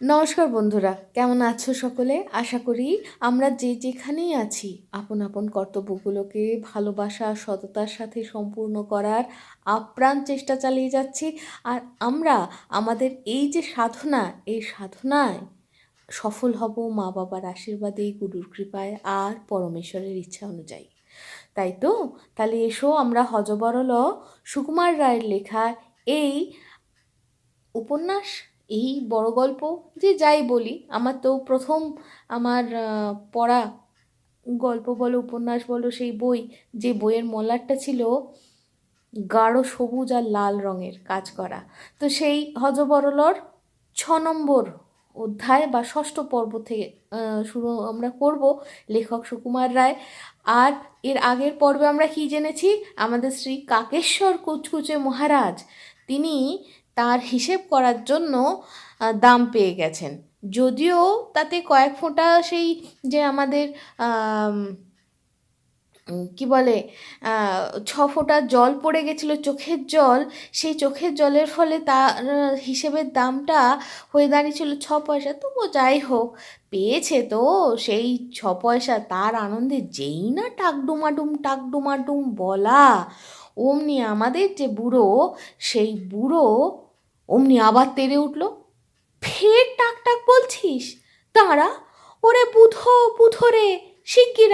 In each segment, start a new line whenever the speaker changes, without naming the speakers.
নমস্কার বন্ধুরা, কেমন আছো সকলে? আশা করি আমরা যে যেখানেই আছি, আপন আপন কর্তব্যগুলোকে ভালোবাসা, সততার সাথে সম্পূর্ণ করার আপ্রাণ চেষ্টা চালিয়ে যাচ্ছি। আর আমরা আমাদের এই যে সাধনা, এই সাধনায় সফল হব মা বাবার আশীর্বাদে, গুরুর কৃপায় আর পরমেশ্বরের ইচ্ছা অনুযায়ী। তাই তো? তাহলে এসো আমরা হজবরল সুকুমার রায়ের লেখা এই উপন্যাস এই বড় গল্প যে যাই বলি, আমার তো প্রথম আমার পড়া গল্প বলো, উপন্যাস বলো, সেই বই, যে বইয়ের মলারটা ছিল গাঢ় সবুজ আর লাল রঙের কাজ করা। তো সেই হজবরলর ছ নম্বর অধ্যায় বা ষষ্ঠ পর্ব থেকে শুরু আমরা করব লেখক সুকুমার রায়। আর এর আগের পর্বে আমরা কি জেনেছি? আমাদের শ্রী কাকেশ্বর কুচকুচে মহারাজ। তিনি তার হিসেব করার জন্য দাম পেয়ে গেছেন। যদিও তাতে কয়েক ফোঁটা সেই যে আমাদের আম, কি বলে ছ ফোঁটা জল পড়ে গেছিল চোখের জল সেই চোখের জলের ফলে তার হিসেবের দামটা হয়ে দাঁড়িয়েছিল ছ পয়সা। তবু যাই হোক পেয়েছে তো সেই ছ পয়সা। তার আনন্দে যেই না টাকডুমাডুম টাকডুমাডুম বলা অমনি আমাদের যে বুড়ো সেই বুড়ো অমনি আবার তেড়ে উঠল, ফের টাক টাক বলছিস? দাঁড়া, ওরে বুধো বুধো রে শিগগির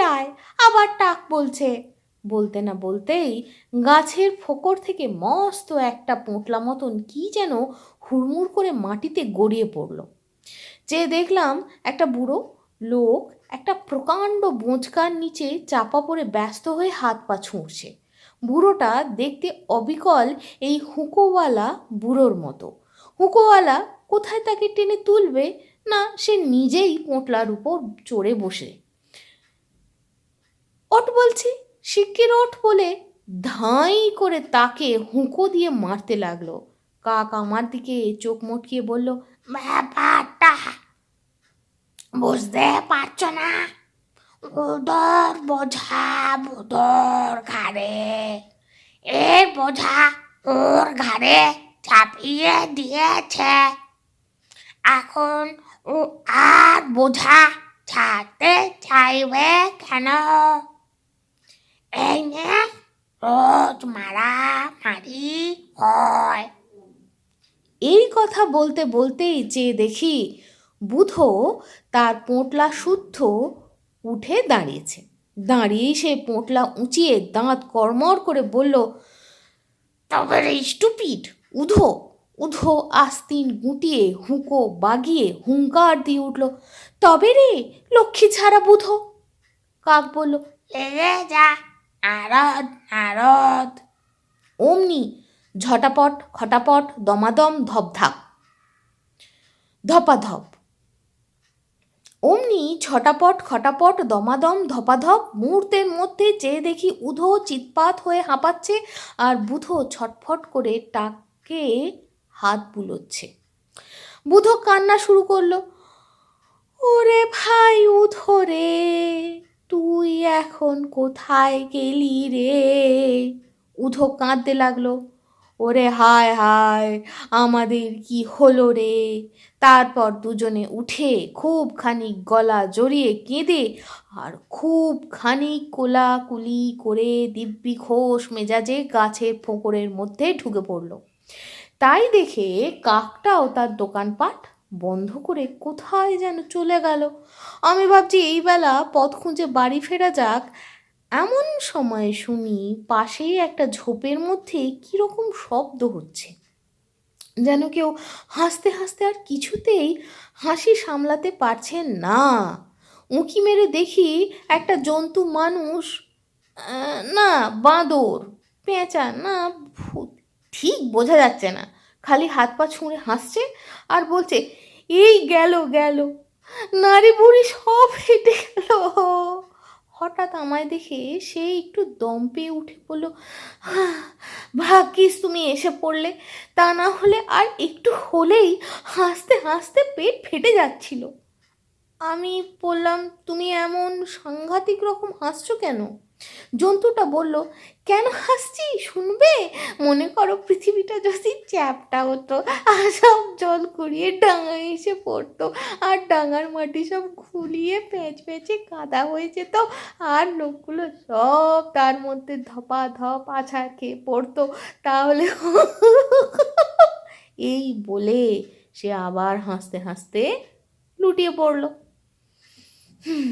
আবার টাক বলছে। বলতে না বলতেই গাছের ফোকর থেকে মস্ত একটা পোঁটলা মতন কি যেন হুড়মুড় করে মাটিতে গড়িয়ে পড়ল। যে দেখলাম একটা বুড়ো লোক একটা প্রকাণ্ড বোঁচকার নিচে চাপা পড়ে ব্যস্ত হয়ে হাত পা ছুঁড়ছে। বুড়োটা দেখতে অবিকল এই হুঁকোওয়ালা বুড়োর মতো। হুঁকোওয়ালা কোথায় তাকে টেনে তুলবে? না, সে নিজেই পোঁটলার উপর চড়ে বসে। ওঠ বলছি, শিগগির ওঠ বলে ধাঁই করে তাকে হুঁকো দিয়ে মারতে লাগল। কাক আমার দিকে চোখ মটকিয়ে বলল, ব্যাপারটা বুঝতে পারছ না? উদর বোঝা বুদর ঘাড়ে। এর বোঝা ওর ঘাড়ে চাপিয়ে দিয়েছে। এখন ও আর বোঝা ছাড়তে চাইবে কেন? এই নিয়ে রোজ মারামারি হয়। এই কথা বলতে বলতেই যে দেখি বুধো তার পোঁটলা শুদ্ধ উঠে দাঁড়িয়েছে। দাঁড়িয়েই সে পোঁটলা উঁচিয়ে দাঁত কর্মর করে বলল তবে রে স্টুপিড, উধো। উধো আস্তিন গুটিয়ে, হুঁকো বাগিয়ে হুঙ্কার দিয়ে উঠল, তবে রে, লক্ষ্মী ছাড়া বুধো? কাক বলল নারদ নারদ। অমনি ঝটাপট, খটাপট, দমাদম ধপ ধপধাপ, ধপাধপ অমনি ছটাপট, খটাপট, দমাদম, ধপাধপ মুহূর্তের মধ্যে চেয়ে দেখি উধো চিৎপাত হয়ে হাঁপাচ্ছে আর বুধো ছটফট করে টাকে হাত বুলোচ্ছে। বুধো কান্না শুরু করল, ওরে ভাই উধো রে, তুই এখন কোথায় গেলি রে? উধো কাঁদতে লাগল ওরে হায় হায়, আমাদের কি হলো রে? তারপর দুজনে উঠে খুব খানিক গলা জড়িয়ে কেঁদে আর খুব খানিক কোলাকুলি করে দিব্যি ঘোষ মেজাজে গাছের ফোঁকরের মধ্যে ঢুকে পড়ল। তাই দেখে কাকটাও তার দোকানপাট বন্ধ করে কোথায় যেন চলে গেল। আমি ভাবছি এই বেলা পথ খুঁজে বাড়ি ফেরা যাক এমন সময় শুনি পাশেই একটা ঝোপের মধ্যে কীরকম শব্দ হচ্ছে। যেন কেউ হাসতে হাসতে আর কিছুতেই হাসি সামলাতে পারছেন না। উঁকি মেরে দেখি একটা জন্তু মানুষ না, বাঁদর, পেঁচা, না, ভূত, ঠিক বোঝা যাচ্ছে না। খালি হাত পা ছুঁড়ে হাসছে আর বলছে, এই গেল গেল। নারী বুড়ি সব হেঁটে গেল। হঠাৎ আমায় দেখে সে একটু দম পেয়ে উঠে বলল "আহ, ভাগ্যিস তুমি এসে পড়লে। তা না হলে আর একটু হলেই হাসতে হাসতে পেট ফেটে যাচ্ছিল। আমি বললাম তুমি এমন সাংঘাতিক রকম হাসছো কেন? জন্তুটা বলল কেন হাসছি? শুনবে? মনে করো পৃথিবীটা যদি চ্যাপটা হতো আর সব জল কুড়িয়ে ডাঙায় এসে পড়তো আর ডাঙার মাটি সব খুলিয়ে প্যাঁচ প্যাঁচে কাদা হয়ে যেত আর লোকগুলো সব তার মধ্যে ধপা ধপ আছাড় খেয়ে পড়তো। তাহলে এই বলে সে আবার হাসতে হাসতে লুটিয়ে পড়ল। হুম,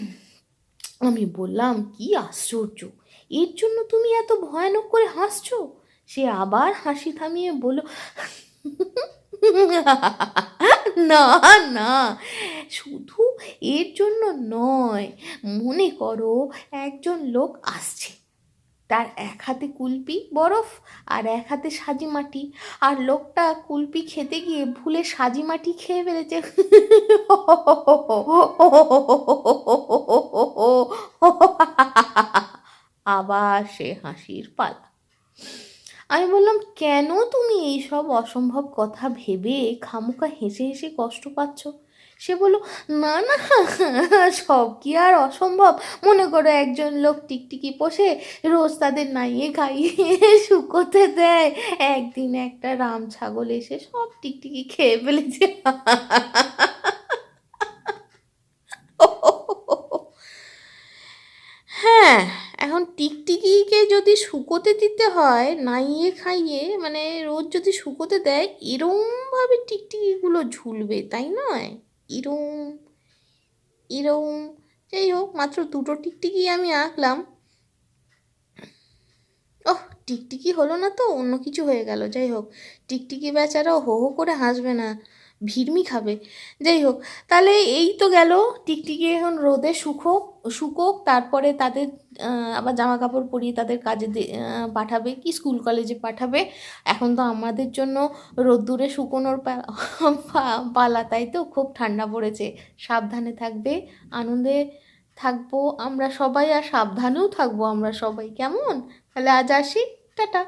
আমি বললাম, কি আশ্চর্য! এর জন্য তুমি এত ভয়ানক করে হাসছো? সে আবার হাসি থামিয়ে বলল, না না শুধু এর জন্য নয়। মনে করো একজন লোক আসছে। তার এক হাতে কুলপি বরফ আর এক হাতে সাজি মাটি। আর লোকটা কুলপি খেতে গিয়ে ভুলে সাজি মাটি খেয়ে ফেলেছে। আবার সে হাসির পালা। আমি বললাম, কেন তুমি এইসব অসম্ভব কথা ভেবে খামোকা হেসে হেসে কষ্ট পাচ্ছ? সে বলল, না না, সব কি আর অসম্ভব। মনে করো একজন লোক টিকটিকি পোষে, রোজ তাদের নাইয়ে খাইয়ে শুকোতে দেয়। একদিন একটা রাম ছাগল এসে সব টিকটিকি খেয়ে ফেলেছে। হ্যাঁ এখন টিকটিকিকে যদি শুকোতে দিতে হয়, নাইয়ে খাইয়ে মানে রোজ যদি শুকোতে দেয়, এরমভাবে টিকটিকিগুলো ঝুলবে, তাই নয়? এরম এরম যাই হোক মাত্র দুটো টিকটিকি আমি আঁকলাম। ওহ, টিকটিকি হলো না তো, অন্য কিছু হয়ে গেল। যাই হোক টিকটিকি বেচারা হো হো করে হাসবে না ভিড়মি খাবে যাই হোক তাহলে এই তো গেল। টিকটিকি এখন রোদে শুকোক শুকোক, তারপরে তাদের আবার জামা কাপড় পরিয়ে তাদের কাজে পাঠাবে কি, স্কুল কলেজে পাঠাবে। এখন তো আমাদের জন্য রোদ্দুরে শুকোনোর পালা, তাই তো? খুব ঠান্ডা পড়েছে। সাবধানে থাকবে, আনন্দে থাকব আমরা সবাই আর সাবধানেও থাকব আমরা সবাই। কেমন? তাহলে আজ আসি। টাটা।